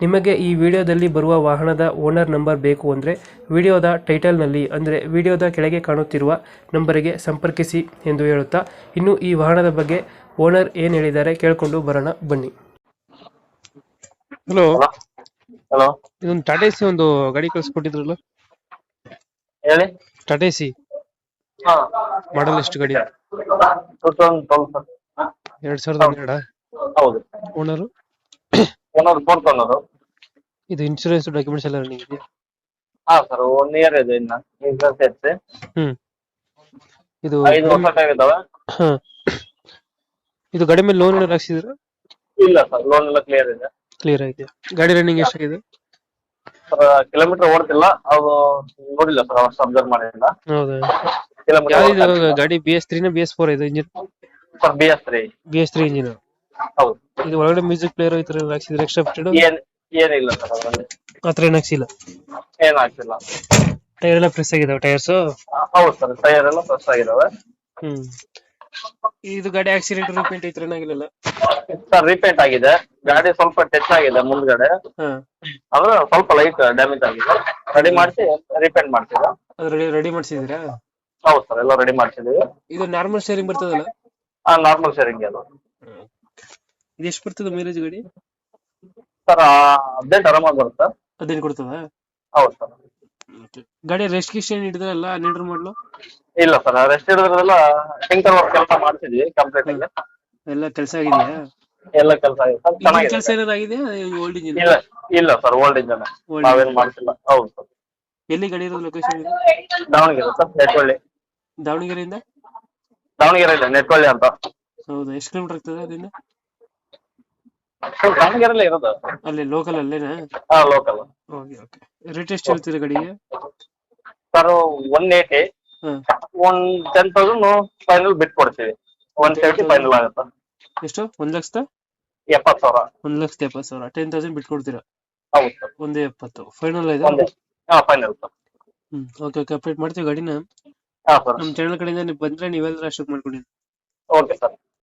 ನಿಮಗೆ ಈ ವಿಡಿಯೋದಲ್ಲಿ ಬರುವ ವಾಹನದ ಓನರ್ ನಂಬರ್ ಬೇಕು ಅಂದರೆ ವಿಡಿಯೋದ ಟೈಟಲ್ನಲ್ಲಿ ಅಂದರೆ ವಿಡಿಯೋದ ಕೆಳಗೆ ಕಾಣುತ್ತಿರುವ ನಂಬರಿಗೆ ಸಂಪರ್ಕಿಸಿ ಎಂದು ಹೇಳುತ್ತಾ ಇನ್ನು ಈ ವಾಹನದ ಬಗ್ಗೆ ಓನರ್ ಏನು ಹೇಳಿದ್ದಾರೆ ಕೇಳಿಕೊಂಡು ಬರೋಣ ಬನ್ನಿ. ಹಲೋ ಹಲೋ ಇದೊಂದು ಟಾಟಾ ಸಿ ಒಂದು ಗಾಡಿ ಕಳಿಸ್ಕೊಟ್ಟಿದ್ರಲ್ಲ? ಹೇಳಿ. ಟಾಟಾ ಸಿ ಹಾ. ಮಾಡಲ್ ಎಷ್ಟು ಗಾಡಿ? Two thousand twelve sir. ಎರಡ್ ಸಾವಿರದ ಹನ್ನೆರಡ? ಹೌದು. ಓನರು ಓನರ್ ಫೋರ್ತ್ ಓನರು ಇದು ಇನ್ಶೂರೆನ್ಸ್ ಡಾಕ್ಯುಮೆಂಟ್ಸ್ ಎಲ್ಲ ರನ್ನಿಂಗ್ ಇದೆಯಾ? ಹಾ ಸರ್ ಒನ್ ಇಯರ್ ಇದೆ ಇನ್ನ. ಇನ್ಸೂರೆನ್ಸ್ ಐತೆ. ಹ್ಮ್. ಇದು ಐದು ವರ್ಷ ಆಗಿದಾವೆ ಹಾ. ಇದು ಗಾಡಿ ಮೇಲೆ ಲೋನ್ ಎಲ್ಲ ಹಾಕ್ಸಿದ್ರ? ಇಲ್ಲ ಸರ್ ಲೋನ್ ಎಲ್ಲ ಕ್ಲಿಯರ್ ಇದೆ. ಕ್ಲಿಯರ್ ಆಗಿದೆ ಗಾಡಿ ರನ್ನಿಂಗ್ ಎಷ್ಟಾಗಿದೆ? ಸರ್ ಕಿಲೋಮೀಟರ್ ಓಡ್ತಿಲ್ಲ ಅದು ನೋಡಿಲ್ಲ ಸರ್ ಅಷ್ಟು ಅಬ್ಸರ್ವ್ ಮಾಡಿಲ್ಲ. ಹೌದು? ಕಿಲೋಮೀಟರ್ ಗಾಡಿ ಬಿ ಎಸ್ ತ್ರೀನ ಬಿ ಎಸ್ ಫೋರ್ ಇದು engine sir B S three B S three engine ಹೌದು. ಇದು ಒಳಗಡೆ ಮ್ಯೂಸಿಕ್ ಪ್ಲೇಯರ್ ಐತ್ರಿ ತರ ಹಾಕ್ಸಿದ್ರೆ ಎಕ್ಸ್ಟ್ರಾ ಫಿಟೆಡ್ ಏನ್ ಏನಿಲ್ಲ ಸರ್ ಅದರಲ್ಲಿ. ಆತರ ಏನು ಹಾಕ್ಸಿಲ್ಲ? ಏನ್ ಆಗ್ತಿಲ್ಲ ಟೈರ್ ಎಲ್ಲ ಫ್ರೆಶ್ ಆಗಿದಾವೆ ಟೈರ್ಸ್ ಹೌದು ಸರ್ ಟೈರ್ ಎಲ್ಲ ಪ್ರೆಸ್ ಆಗಿದಾವೆ. ಹ್ಮ್. ಇದು ಗಾಡಿ ಆಕ್ಸಿಡೆಂಟ್ ರಿಪೇಂಟ್ ಐತ್ರ ಏನಾಗಿಲ್ಲ ಸರ್ ರಿಪೇಂಟ್ ಆಗಿದೆ. ಗಾಡಿ ಸ್ವಲ್ಪ ಟಚ್ ಆಗಿದೆ ಮುಂದ್ಗಡೆ. ಹಾ. ಅಂದ್ರೆ ಸ್ವಲ್ಪ ಲೈಟ್ ಡ್ಯಾಮೇಜ್ ಆಗಿದೆ. ರೆಡಿ ಮಾಡಿಸಿ ರಿಪೇಂಟ್ ಮಾಡ್ತೀರಾ ಅದು ರೆಡಿ ರೆಡಿ ಮಾಡ್ಸಿದೀರಾ ಹೌದು ಸರ್ ಎಲ್ಲ ರೆಡಿ ಮಾಡ್ಸಿದೀವಿ ಇದು ನಾರ್ಮಲ್ ಶೇರಿಂಗ್ ಬರ್ತದಲ್ಲ? ಆ ನಾರ್ಮಲ್ ಶೇರಿಂಗ್ ಅದು. ಇದು ಎಷ್ಟು ಬರ್ತದೆ ಮೈಲೇಜ್ ಗಾಡಿ? ಸರ್ ಹದಿನೆಂಟು ಆರಾಮಾಗಿ ಬರುತ್ತೆ? ಅದೇನು ಕೊಡ್ತದ? ಹೌದು ಸರ್. ಗಾಡಿ ರೆಸ್ಟ್ ಗಿಸ್ಟ್ ಏನ್ ಹಿಡಿದ್ರಲ್ಲ ಹನ್ನೆರಡು ಮಾಡಲು ಇಲ್ಲ ಸರ್ ರೆಸ್ಟ್ ಹಿಡಿದ್ರೆಲ್ಲ ಟಿಂಕರ್ ವರ್ಕ್ ಕೆಲಸ ಮಾಡ್ತಿದ್ವಿ ಕಂಪ್ಲೀಟ್ ಆಗಿ. ಎಲ್ಲ ಕೆಲಸ ಆಗಿದೆಯಾ? ಎಲ್ಲ ಕೆಲಸ ಆಗಿದೆ ಚೆನ್ನಾಗಿದೆ. ಕೆಲಸ ಏನಾದ್ರು ಓಲ್ಡ್ ಇಂಜಿನ್ ಇಲ್ಲ ಇಲ್ಲ ಸರ್ ಓಲ್ಡ್ ಇಂಜಿನ್ ನಾವೇನು ಮಾಡ್ತಿಲ್ಲ. ಹೌದು ಸರ್. ಎಲ್ಲಿ ಗಾಡಿ ಇರೋದು ಲೊಕೇಶನ್ ದಾವಣಗೆರೆ ಸರ್ ನೆಟ್ವಳ್ಳಿ ದಾವಣಗೆರೆಯಿಂದ? ದಾವಣಗೆರೆ ಇಲ್ಲ ನೆಟ್ವಳ್ಳಿ ಅಂತ. ಹೌದಾ ಎಷ್ಟು ಕಿಲೋಮೀಟರ್ ಆಗ್ತದೆ ಅದರಿಂದ ದಾವಣಗೆರೆಲ್ಲೇ ಇರೋದು. ಅಲ್ಲಿ ಲೋಕಲ್ ಅಲ್ಲೇನಾ? ಹಾ ಲೋಕಲ್ ಓಕೆ ಓಕೆ. ರೇಟ್ ಎಷ್ಟು ಹೇಳ್ತೀರಾ ಗಾಡಿಗೆ? ಸರ್ ಒನ್ ಏಯ್ಟಿ ಹಾಂ. ಒನ್ ಟೆನ್ ತೌಸಂಡ್ ಫೈನಲ್ ಬಿಟ್ ಕೊಡ್ತೀವಿ. ಒನ್ ಸೆವೆಂಟಿ ಫೈನಲ್ ಆಗುತ್ತೆ. ಎಷ್ಟು? ಒಂದ್ ಲಕ್ಷದ? ಎಪ್ಪತ್ತು ಸಾವಿರ. ಒಂದ್ ಲಕ್ಷದ ಎಪ್ಪತ್ತು ಸಾವಿರ. ಟೆನ್ ತೌಸಂಡ್ ಬಿಟ್ಕೊಡ್ತೀರಾ ಹೌದು ಸರ್ ಒಂದೇ ಎಪ್ಪತ್ತು. ಫೈನಲ್ ಇದೆ? ಒಂದೇ. ಹಾ final sir hmm okay okay. Update ಮಾಡ್ತೀವಿ ಗಾಡಿನ. ಹಾ ಸರ್ ನಮ್ಮ ಚಾನಲ್ ಕಡೆಯಿಂದ ನೀವು ಬಂದ್ರೆ ನೀವೆಲ್ಲರೂ ಅಷ್ಟು ಮಾಡ್ಕೊಂಡಿದ್ದೀನಿ ಓಕೆ ಸರ್